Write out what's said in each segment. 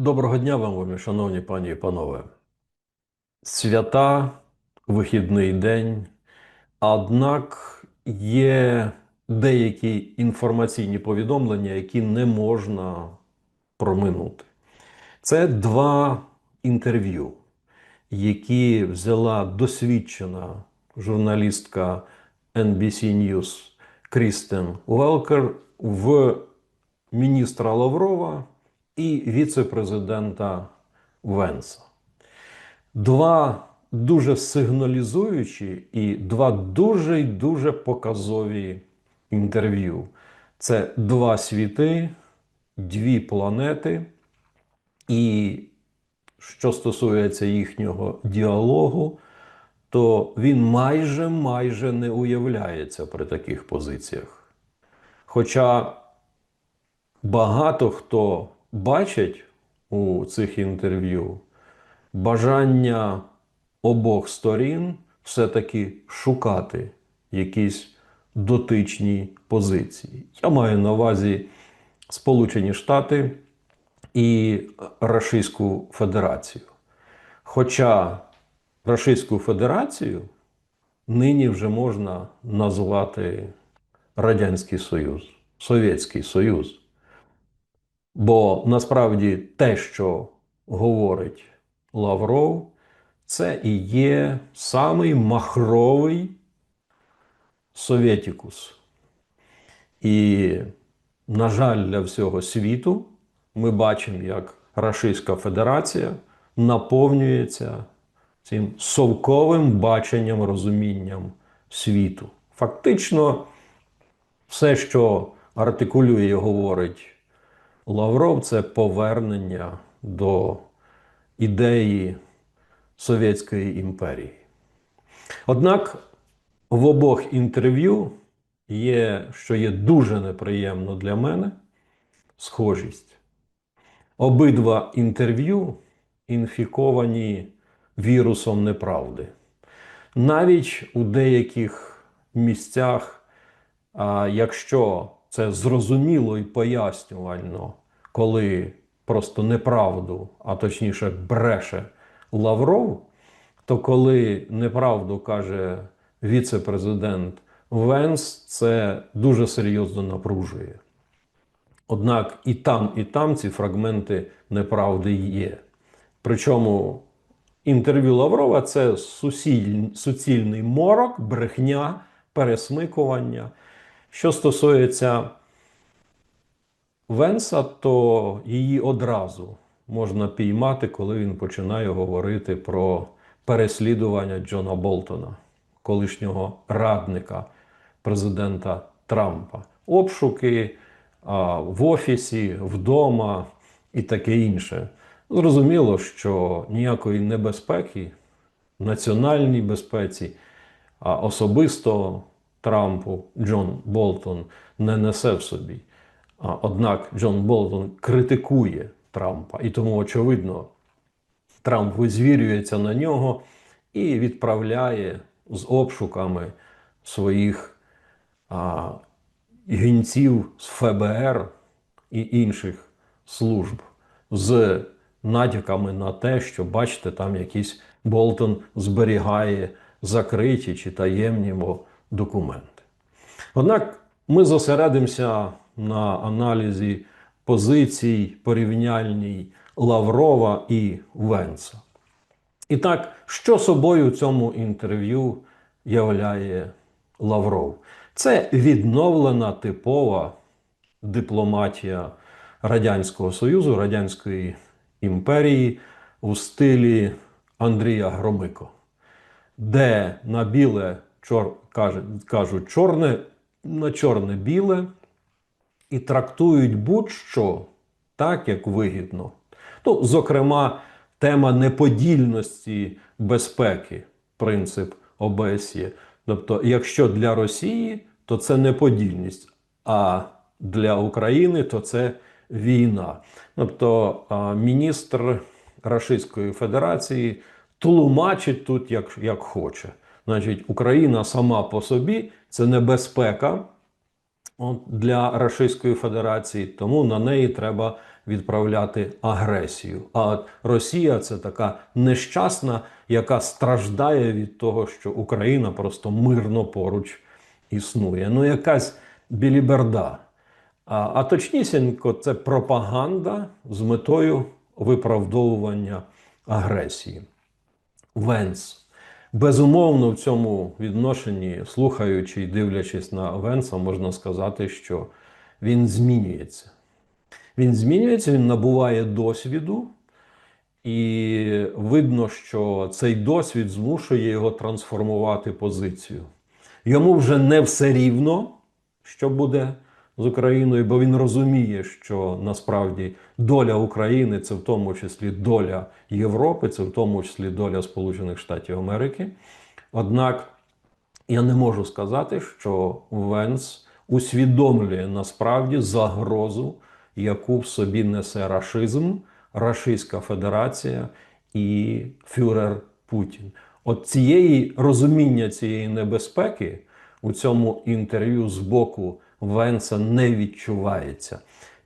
Доброго дня вам, шановні пані і панове. Свята, вихідний день. Однак є деякі інформаційні повідомлення, які не можна проминути. Це два інтерв'ю, які взяла досвідчена журналістка NBC News Крістен Велкер в міністра Лаврова і віце-президента Венса. Два дуже сигналізуючі і два дуже й дуже показові інтерв'ю. Це два світи, дві планети. І що стосується їхнього діалогу, то він майже майже не уявляється при таких позиціях. Хоча багато хто бачить у цих інтерв'ю бажання обох сторін все-таки шукати якісь дотичні позиції. Я маю на увазі Сполучені Штати і Російську Федерацію. Хоча Російську Федерацію нині вже можна назвати Радянський Союз, Совєтський Союз. Бо насправді те, що говорить Лавров, це і є самий махровий совєтікус. І, на жаль, для всього світу ми бачимо, як Російська Федерація наповнюється цим совковим баченням, розумінням світу. Фактично, все, що артикулює говорить Лавров, це повернення до ідеї Совєтської імперії. Однак в обох інтерв'ю є, що є дуже неприємно для мене, схожість. Обидва інтерв'ю інфіковані вірусом неправди. Навіть у деяких місцях, якщо це зрозуміло і пояснювально, коли просто неправду, а точніше бреше Лавров, то коли неправду каже віце-президент Венс, це дуже серйозно напружує. Однак і там, і там ці фрагменти неправди є. Причому інтерв'ю Лаврова це суцільний морок, брехня, пересмикування. Що стосується Венса, то її одразу можна піймати, коли він починає говорити про переслідування Джона Болтона, колишнього радника президента Трампа. Обшуки а, в офісі, вдома і таке інше. Зрозуміло, що ніякої небезпеки, національній безпеці, а особисто Трампу Джон Болтон не несе в собі. Однак Джон Болтон критикує Трампа, і тому, очевидно, Трамп визвірюється на нього і відправляє з обшуками своїх а, гінців з ФБР і інших служб з натяками на те, що, бачите, там якийсь Болтон зберігає закриті чи таємні документи. Однак ми зосередимося на аналізі позицій порівняльній Лаврова і Венца. І так, що собою в цьому інтерв'ю являє Лавров? Це відновлена типова дипломатія Радянського Союзу, Радянської імперії у стилі Андрія Громико, де на біле чор, кажуть чорне на чорне-біле і трактують будь-що так, як вигідно. Ну, зокрема, тема неподільності безпеки, принцип ОБСЄ. Тобто, якщо для Росії, то це неподільність, а для України то це війна. Тобто міністр Російської Федерації тлумачить тут як, як хоче. Значить, Україна сама по собі це небезпека для Російської Федерації, тому на неї треба відправляти агресію. А от Росія це така нещасна, яка страждає від того, що Україна просто мирно поруч існує. Ну, якась біліберда. А, а точнісінько, це пропаганда з метою виправдовування агресії. Венс. Безумовно, в цьому відношенні, слухаючи і дивлячись на Венса, можна сказати, що він змінюється. Він змінюється, він набуває досвіду, і видно, що цей досвід змушує його трансформувати позицію. Йому вже не все рівно, що буде з Україною, бо він розуміє, що насправді доля України це в тому числі доля Європи, це в тому числі доля Сполучених Штатів Америки. Однак я не можу сказати, що Венс усвідомлює насправді загрозу, яку в собі несе рашизм, Рашистська Федерація і Фюрер Путін. От цієї розуміння цієї небезпеки у цьому інтерв'ю з боку Венса не відчувається.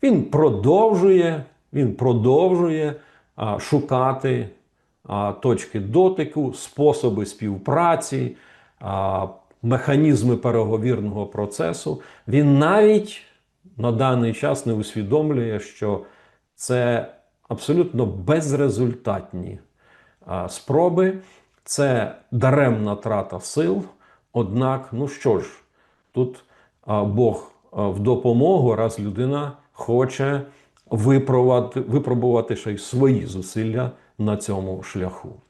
Він продовжує, він продовжує а, шукати а, точки дотику, способи співпраці, а, механізми переговірного процесу. Він навіть на даний час не усвідомлює, що це абсолютно безрезультатні а, спроби, це даремна трата сил. Однак, ну що ж, тут Бог в допомогу, раз людина хоче випробувати, ще й свої зусилля на цьому шляху.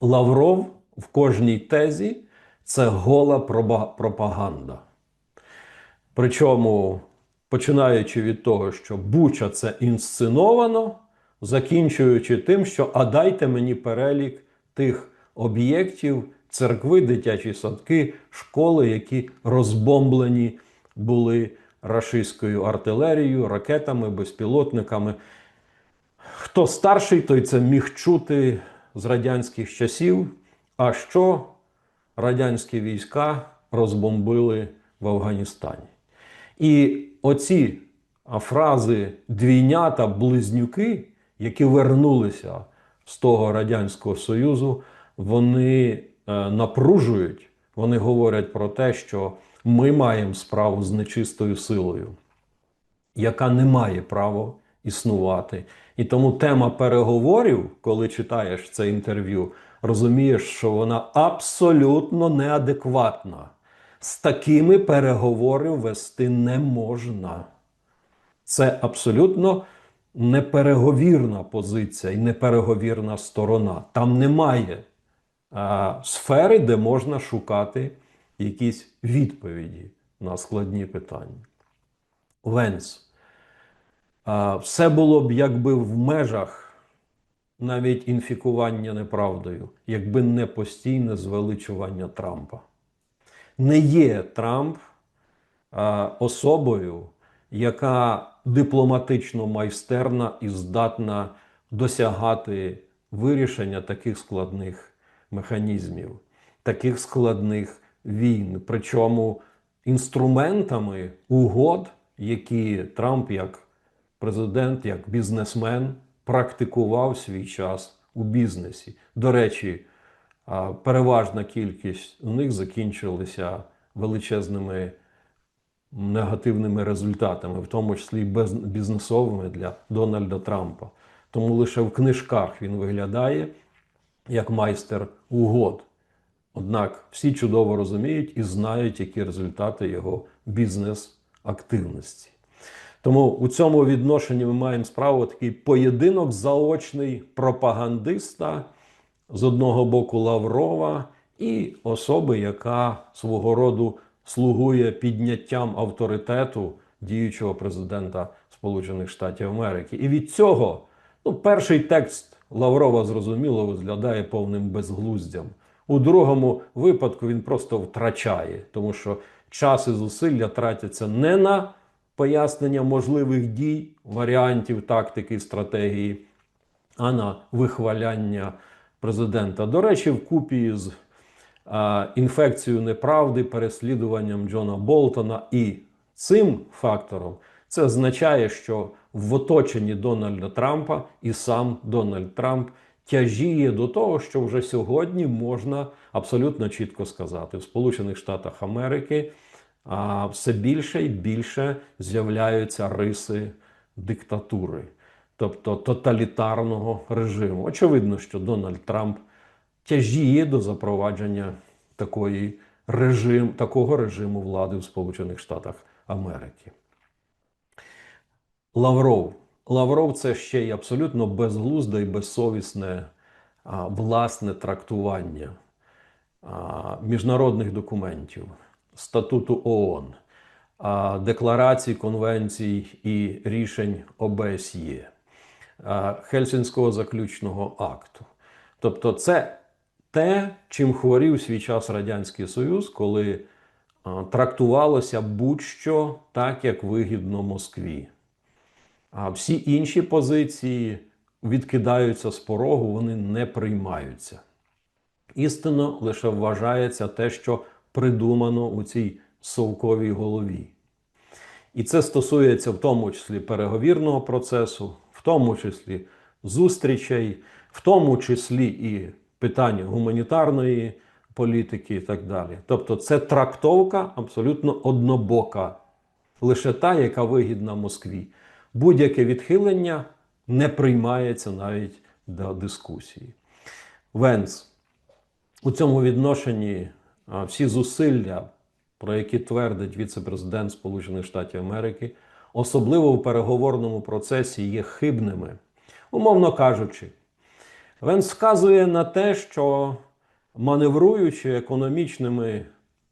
Лавров в кожній тезі це гола пропаганда. Причому, починаючи від того, що Буча це інсценовано, закінчуючи тим, що а дайте мені перелік тих об'єктів, церкви, дитячі садки, школи, які розбомблені були рашистською артилерією, ракетами, безпілотниками. Хто старший, той це міг чути з радянських часів. А що радянські війська розбомбили в Афганістані? І оці фрази двійнята, близнюки, які вернулися з того Радянського Союзу, вони напружують, вони говорять про те, що ми маємо справу з нечистою силою, яка не має права існувати. І тому тема переговорів, коли читаєш це інтерв'ю, розумієш, що вона абсолютно неадекватна. З такими переговори вести не можна. Це абсолютно непереговірна позиція і непереговірна сторона. Там немає сфери, де можна шукати якісь відповіді на складні питання. Венс. Все було б якби в межах навіть інфікування неправдою, якби не постійне звеличування Трампа. Не є Трамп особою, яка дипломатично майстерна і здатна досягати вирішення таких складних механізмів, таких складних війн. Причому інструментами угод, які Трамп як президент, як бізнесмен практикував свій час у бізнесі. До речі, переважна кількість у них закінчилися величезними негативними результатами, в тому числі бізнесовими для Дональда Трампа. Тому лише в книжках він виглядає як майстер угод. Однак всі чудово розуміють і знають, які результати його бізнес-активності. Тому у цьому відношенні ми маємо справу такий поєдинок заочний пропагандиста з одного боку Лаврова і особи, яка свого роду слугує підняттям авторитету діючого президента Сполучених Штатів Америки. І від цього ну, перший текст Лаврова зрозуміло виглядає повним безглуздям. У другому випадку він просто втрачає, тому що час і зусилля тратяться не на пояснення можливих дій, варіантів тактики, стратегії, а на вихваляння президента. До речі, вкупі з а, інфекцією неправди, переслідуванням Джона Болтона і цим фактором, це означає, що в оточенні Дональда Трампа і сам Дональд Трамп тяжіє до того, що вже сьогодні можна абсолютно чітко сказати: в Сполучених Штатах Америки все більше і більше з'являються риси диктатури, тобто тоталітарного режиму. Очевидно, що Дональд Трамп тяжіє до запровадження такої режим, такого режиму влади в Сполучених Штатах Америки. Лавров. Лавров це ще й абсолютно безглузде і безсовісне а, власне трактування а, міжнародних документів, статуту ООН, а, декларацій, конвенцій і рішень ОБСЄ, а, Хельсінського заключного акту. Тобто, це те, чим хворів свій час Радянський Союз, коли а, трактувалося будь-що так, як вигідно Москві. А всі інші позиції відкидаються з порогу, вони не приймаються. Істинно лише вважається те, що придумано у цій совковій голові. І це стосується в тому числі переговірного процесу, в тому числі зустрічей, в тому числі і питання гуманітарної політики і так далі. Тобто, це трактовка абсолютно однобока, лише та, яка вигідна Москві. Будь-яке відхилення не приймається навіть до дискусії. Венс у цьому відношенні всі зусилля, про які твердить віце-президент Сполучених Штатів Америки, особливо в переговорному процесі, є хибними. Умовно кажучи, Венс вказує на те, що маневруючи економічними,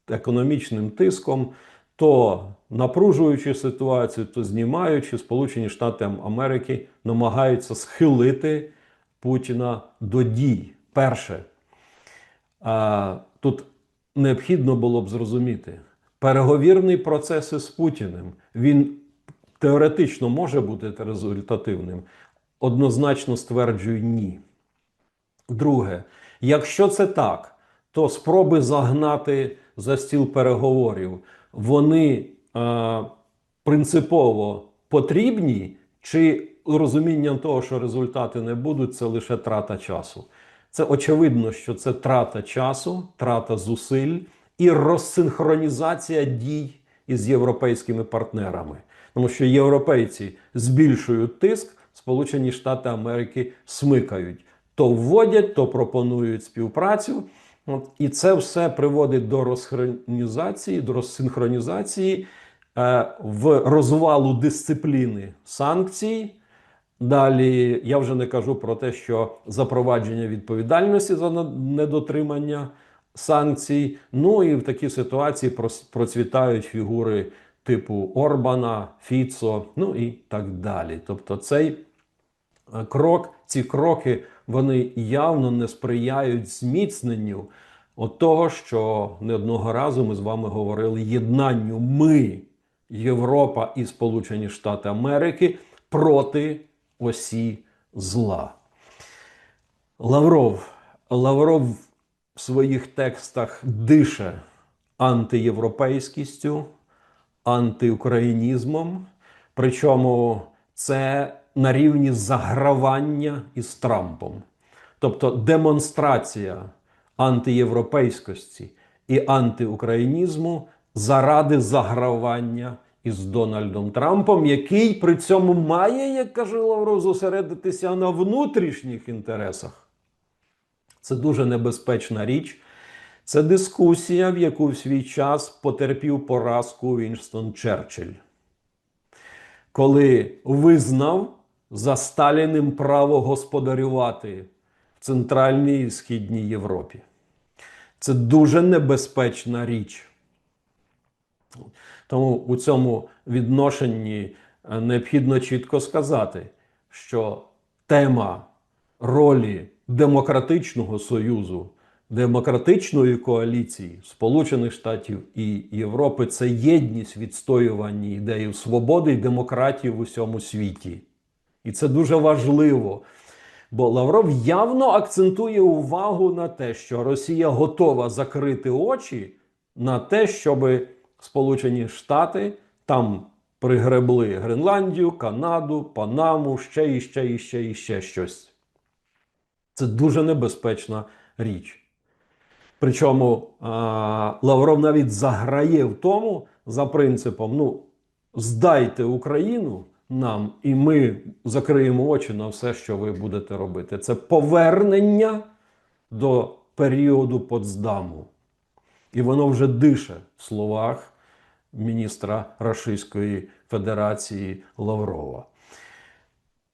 економічним тиском, то напружуючи ситуацію, то знімаючи, Сполучені Штати Америки намагаються схилити Путіна до дій. Перше, тут необхідно було б зрозуміти, переговірний процес із Путіним він теоретично може бути результативним. Однозначно стверджую ні. Друге, якщо це так, то спроби загнати за стіл переговорів вони е, принципово потрібні, чи розумінням того, що результати не будуть, це лише трата часу. Це очевидно, що це трата часу, трата зусиль і розсинхронізація дій із європейськими партнерами. Тому що європейці збільшують тиск, Сполучені Штати Америки смикають, то вводять, то пропонують співпрацю. От, І це все приводить до розсинхронізації, до розсинхронізації е, в розвалу дисципліни санкцій. Далі я вже не кажу про те, що запровадження відповідальності за недотримання санкцій. Ну і в такій ситуації процвітають фігури типу Орбана, Фіцо, ну і так далі. Тобто, цей крок, ці кроки вони явно не сприяють зміцненню от того, що не одного разу ми з вами говорили єднанню ми, Європа і Сполучені Штати Америки проти осі зла. Лавров. Лавров в своїх текстах дише антиєвропейськістю, антиукраїнізмом. Причому це на рівні загравання із Трампом. Тобто демонстрація антиєвропейськості і антиукраїнізму заради загравання із Дональдом Трампом, який при цьому має, як каже Лавров, зосередитися на внутрішніх інтересах. Це дуже небезпечна річ. Це дискусія, в яку в свій час потерпів поразку Вінстон Черчилль. Коли визнав за Сталіним право господарювати в Центральній і Східній Європі. Це дуже небезпечна річ. Тому у цьому відношенні е, необхідно чітко сказати, що тема ролі демократичного союзу, демократичної коаліції Сполучених Штатів і Європи це єдність відстоювання ідеї свободи і демократії в усьому світі. І це дуже важливо. Бо Лавров явно акцентує увагу на те, що Росія готова закрити очі на те, щоб Сполучені Штати там пригребли Гренландію, Канаду, Панаму, ще і ще і ще і ще щось. Це дуже небезпечна річ. Причому Лавров навіть заграє в тому за принципом: ну, здайте Україну нам, і ми закриємо очі на все, що ви будете робити. Це повернення до періоду Потсдаму. І воно вже дише в словах міністра Рашистської Федерації Лаврова.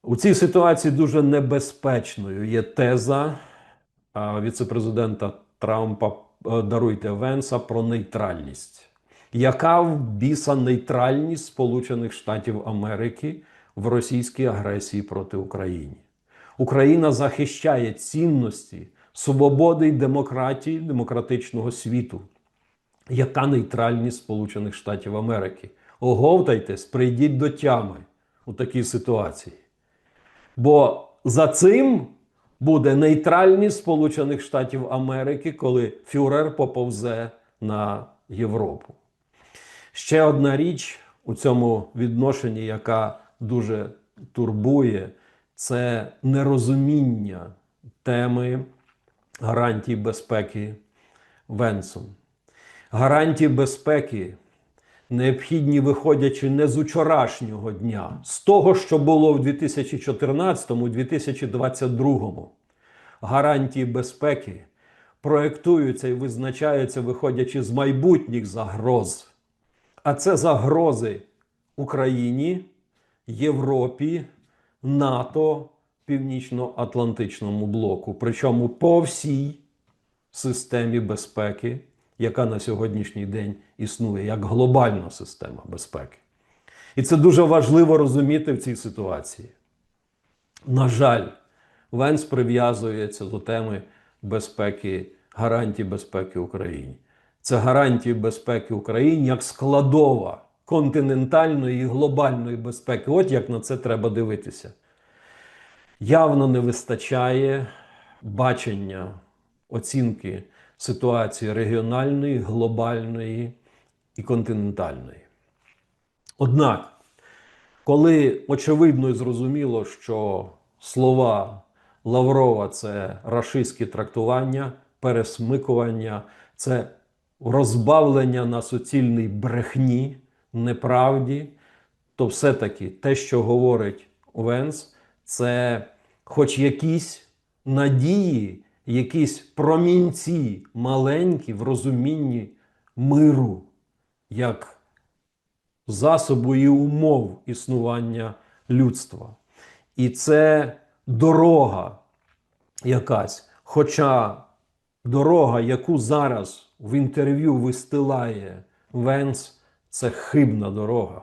У цій ситуації дуже небезпечною є теза віцепрезидента Трампа е, даруйте Венса про нейтральність. Яка в біса нейтральність Сполучених Штатів Америки в російській агресії проти України? Україна захищає цінності свободи й демократії демократичного світу. Яка нейтральність Сполучених Штатів Америки? Оговтайтесь, прийдіть до тями у такій ситуації. Бо за цим буде нейтральність Сполучених Штатів Америки, коли фюрер поповзе на Європу. Ще одна річ у цьому відношенні, яка дуже турбує, це нерозуміння теми гарантій безпеки Венсом. Гарантії безпеки необхідні, виходячи не з учорашнього дня, з того, що було в 2014-2022. Гарантії безпеки проєктуються і визначаються, виходячи з майбутніх загроз. А це загрози Україні, Європі, НАТО, Північно-Атлантичному блоку. Причому по всій системі безпеки, яка на сьогоднішній день існує, як глобальна система безпеки. І це дуже важливо розуміти в цій ситуації. На жаль, Венс прив'язується до теми безпеки, гарантій безпеки Україні. Це гарантії безпеки Україні як складова континентальної і глобальної безпеки. От як на це треба дивитися. Явно не вистачає бачення оцінки ситуації регіональної, глобальної і континентальної. Однак, коли очевидно і зрозуміло, що слова Лаврова це рашистські трактування, пересмикування, це розбавлення на суцільній брехні, неправді, то все-таки те, що говорить Венс, це хоч якісь надії, якісь промінці маленькі в розумінні миру, як засобу і умов існування людства. І це дорога якась. Хоча дорога, яку зараз в інтерв'ю вистилає Венс, це хибна дорога.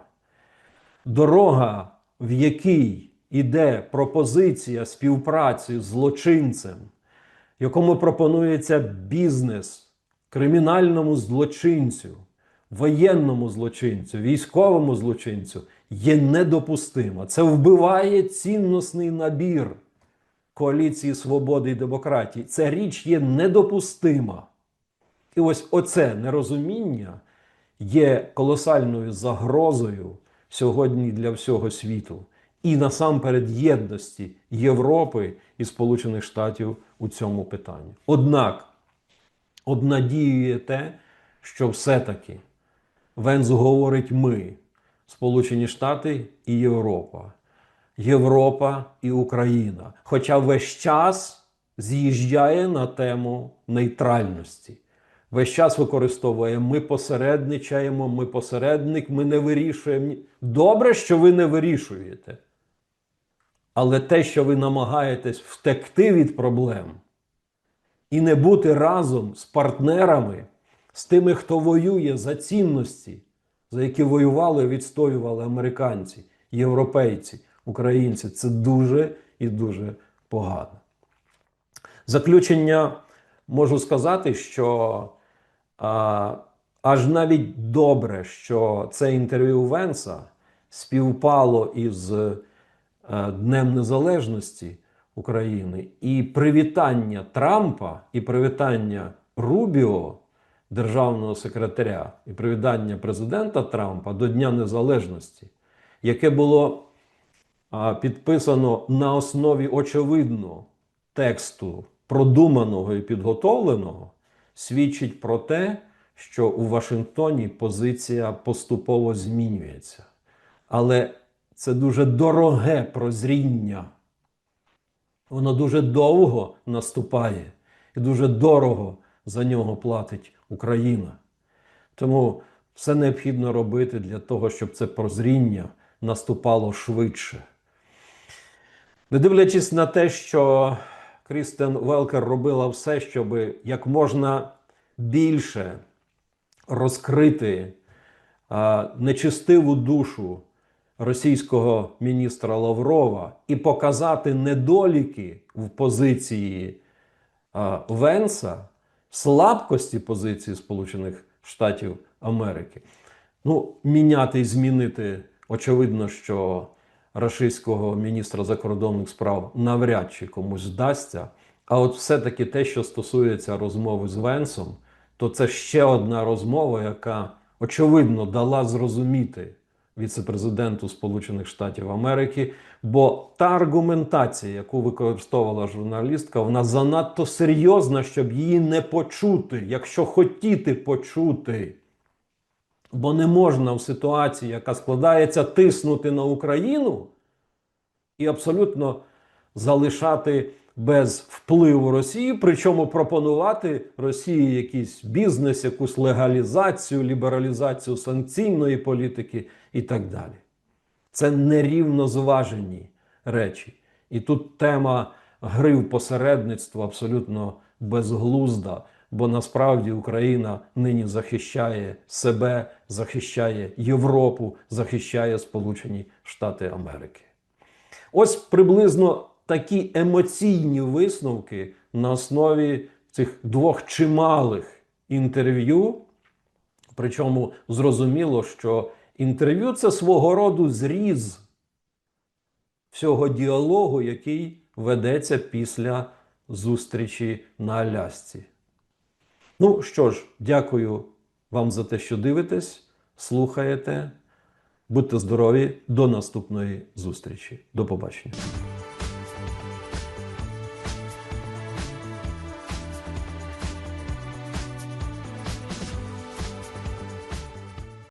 Дорога, в якій іде пропозиція співпраці з злочинцем, якому пропонується бізнес кримінальному злочинцю, воєнному злочинцю, військовому злочинцю, є недопустима. Це вбиває цінностний набір коаліції свободи і демократії. Ця річ є недопустима. І ось оце нерозуміння є колосальною загрозою сьогодні для всього світу. І насамперед єдності Європи і Сполучених Штатів у цьому питанні. Однак обнадіює те, що все-таки Венс говорить ми, Сполучені Штати і Європа. Європа і Україна. Хоча весь час з'їжджає на тему нейтральності. Весь час використовує ми посередничаємо, ми посередник, ми не вирішуємо. Добре, що ви не вирішуєте. Але те, що ви намагаєтесь втекти від проблем і не бути разом з партнерами, з тими, хто воює за цінності, за які воювали відстоювали американці, європейці, українці, це дуже і дуже погано. Заключення можу сказати, що а, аж навіть добре, що це інтерв'ю Венса співпало із е, Днем Незалежності України і привітання Трампа, і привітання Рубіо, державного секретаря, і привітання президента Трампа до Дня Незалежності яке було а, підписано на основі очевидно тексту продуманого і підготовленого, свідчить про те, що у Вашингтоні позиція поступово змінюється. Але це дуже дороге прозріння. Воно дуже довго наступає і дуже дорого за нього платить Україна. Тому все необхідно робити для того, щоб це прозріння наступало швидше. Не дивлячись на те, що Крістен Велкер робила все, щоб як можна більше розкрити нечистиву душу російського міністра Лаврова і показати недоліки в позиції Венса, слабкості позиції Сполучених Штатів Америки. Ну, міняти і змінити, очевидно, що рашистського міністра закордонних справ навряд чи комусь вдасться. А от все-таки те, що стосується розмови з Венсом, то це ще одна розмова, яка очевидно дала зрозуміти віце-президенту Сполучених Штатів Америки. Бо та аргументація, яку використовувала журналістка, вона занадто серйозна, щоб її не почути, якщо хотіти почути. Бо не можна в ситуації, яка складається, тиснути на Україну і абсолютно залишати без впливу Росії, причому пропонувати Росії якийсь бізнес, якусь легалізацію, лібералізацію санкційної політики і так далі. Це нерівнозважені речі. І тут тема гри в посередництво абсолютно безглузда, бо насправді Україна нині захищає себе, захищає Європу, захищає Сполучені Штати Америки. Ось приблизно такі емоційні висновки на основі цих двох чималих інтерв'ю. Причому зрозуміло, що інтерв'ю це свого роду зріз всього діалогу, який ведеться після зустрічі на Алясці. Ну що ж, дякую вам за те, що дивитесь, слухаєте. Будьте здорові, до наступної зустрічі. До побачення.